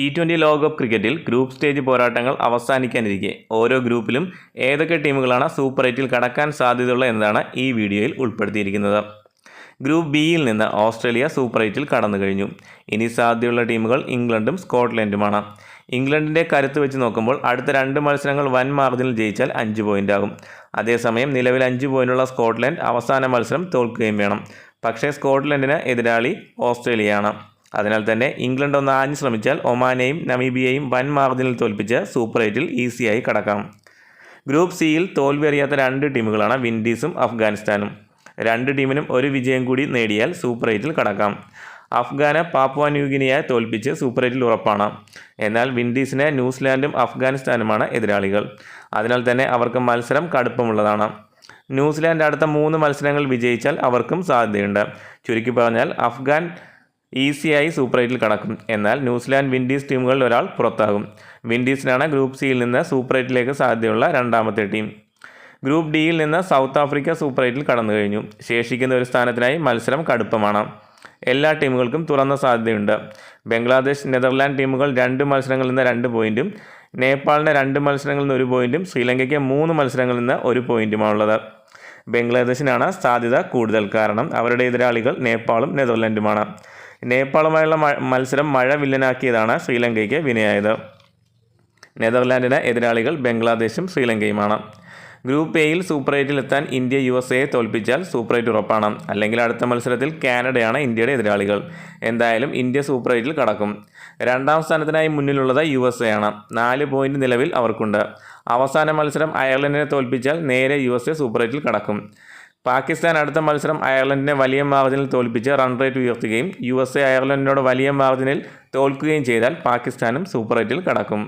T twenty ലോകകപ്പ് ക്രിക്കറ്റിൽ group stage പോരാട്ടങ്ങൾ അവസാനിക്കാനിരിക്കെ. ഓരോ ഗ്രൂപ്പിലും ഏതൊക്കെ ടീമുകളാണ് സൂപ്പർ എയ്റ്റിൽ കടക്കാൻ സാധ്യതയുള്ള എന്നതാണ് ഈ വീഡിയോയിൽ ഉൾപ്പെടുത്തിയിരിക്കുന്നത്. ഗ്രൂപ്പ് ബിയിൽ നിന്ന് ഓസ്ട്രേലിയ സൂപ്പർ എയ്റ്റിൽ കടന്നു കഴിഞ്ഞു ഇനി സാധ്യതയുള്ള ടീമുകൾ ഇംഗ്ലണ്ടും സ്കോട്ട്ലൻഡുമാണ്. ഇംഗ്ലണ്ടിന്റെ കരുത്ത് വെച്ച് നോക്കുമ്പോൾ അടുത്ത രണ്ട് മത്സരങ്ങൾ വൻ മാർജിനിൽ ജയിച്ചാൽ അഞ്ച് പോയിന്റ് ആകും. അതേസമയം നിലവിൽ അഞ്ച് പോയിന്റുള്ള സ്കോട്ട്ലൻഡ് അവസാന മത്സരം തോൽക്കുകയും വേണം. പക്ഷേ സ്കോട്ട്ലൻഡിന് എതിരാളി ഓസ്ട്രേലിയയാണ്. അതിനാൽ തന്നെ ഇംഗ്ലണ്ട് ഒന്ന് ആഞ്ഞു ശ്രമിച്ചാൽ ഒമാനെയും നമീബിയയും വൻ മാർജിനിൽ തോൽപ്പിച്ച് സൂപ്പർ എയ്റ്റിൽ ഈസിയായി കടക്കാം. ഗ്രൂപ്പ് സിയിൽ തോൽവി അറിയാത്ത രണ്ട് ടീമുകളാണ് വിൻഡീസും അഫ്ഗാനിസ്ഥാനും. രണ്ട് ടീമിനും ഒരു വിജയം കൂടി നേടിയാൽ സൂപ്പർ എയ്റ്റിൽ കടക്കാം. അഫ്ഗാന് പാപ്പുവ ന്യൂഗിനിയെ തോൽപ്പിച്ച് സൂപ്പർ എയ്റ്റിൽ ഉറപ്പാണ്. എന്നാൽ വിൻഡീസിനെ ന്യൂസിലാൻഡും അഫ്ഗാനിസ്ഥാനുമാണ് എതിരാളികൾ. അതിനാൽ തന്നെ അവർക്ക് മത്സരം കടുപ്പമുള്ളതാണ്. ന്യൂസിലാൻഡ് അടുത്ത മൂന്ന് മത്സരങ്ങൾ വിജയിച്ചാൽ അവർക്കും സാധ്യതയുണ്ട്. ചുരുക്കി പറഞ്ഞാൽ അഫ്ഗാൻ ഈസിയായി സൂപ്പർ എയ്റ്റിൽ കടക്കും. എന്നാൽ ന്യൂസിലാൻഡ് വിൻഡീസ് ടീമുകളിൽ ഒരാൾ പുറത്താകും. വിൻഡീസിനാണ് ഗ്രൂപ്പ് സിയിൽ നിന്ന് സൂപ്പർ എയ്റ്റിലേക്ക് സാധ്യതയുള്ള രണ്ടാമത്തെ ടീം. ഗ്രൂപ്പ് ഡിയിൽ നിന്ന് സൗത്ത് ആഫ്രിക്ക സൂപ്പർ എയ്റ്റിൽ കടന്നു കഴിഞ്ഞു. ശേഷിക്കുന്ന ഒരു സ്ഥാനത്തിനായി മത്സരം കടുപ്പമാണ്. എല്ലാ ടീമുകൾക്കും തുറന്ന സാധ്യതയുണ്ട്. ബംഗ്ലാദേശ് നെതർലാൻഡ് ടീമുകൾ രണ്ട് മത്സരങ്ങളിൽ നിന്ന് രണ്ട് പോയിന്റും നേപ്പാളിന് രണ്ട് മത്സരങ്ങളിൽ നിന്ന് ഒരു പോയിന്റും ശ്രീലങ്കയ്ക്ക് മൂന്ന് മത്സരങ്ങളിൽ നിന്ന് ഒരു പോയിന്റുമാണുള്ളത്. ബംഗ്ലാദേശിനാണ് സാധ്യത കൂടുതൽ കാരണം. അവരുടെ എതിരാളികൾ നേപ്പാളും നെതർലൻഡുമാണ്. നേപ്പാളുമായുള്ള മത്സരം മഴ വില്ലനാക്കിയതാണ് ശ്രീലങ്കയ്ക്ക് വിനയായത്. നെതർലാൻഡിന് എതിരാളികൾ ബംഗ്ലാദേശും ശ്രീലങ്കയുമാണ്. ഗ്രൂപ്പ് എയിൽ സൂപ്പർ എയ്റ്റിൽ എത്താൻ ഇന്ത്യ യു എസ് എയെ തോൽപ്പിച്ചാൽ സൂപ്പർ എയ്റ്റ് ഉറപ്പാണ്. അല്ലെങ്കിൽ അടുത്ത മത്സരത്തിൽ കാനഡയാണ് ഇന്ത്യയുടെ എതിരാളികൾ. എന്തായാലും ഇന്ത്യ സൂപ്പർ എയ്റ്റിൽ കടക്കും. രണ്ടാം സ്ഥാനത്തിനായി മുന്നിലുള്ളത് യു എസ് എ ആണ് നാല് പോയിന്റ് നിലവിൽ അവർക്കുണ്ട്. അവസാന മത്സരം അയർലൻഡിനെ തോൽപ്പിച്ചാൽ നേരെ യു എസ് എ സൂപ്പർ എയ്റ്റിൽ കടക്കും. പാകിസ്ഥാൻ അടുത്ത മത്സരം അയർലൻഡിനെ വലിയ മാർജിനിൽ തോൽപ്പിച്ച് റൺ റേറ്റ് ഉയർത്തുകയും യു എസ് എ അയർലൻഡിനോട് വലിയ മാർജിനിൽ തോൽക്കുകയും ചെയ്താൽ പാകിസ്ഥാനും സൂപ്പർ എയ്റ്റിൽ കടക്കും.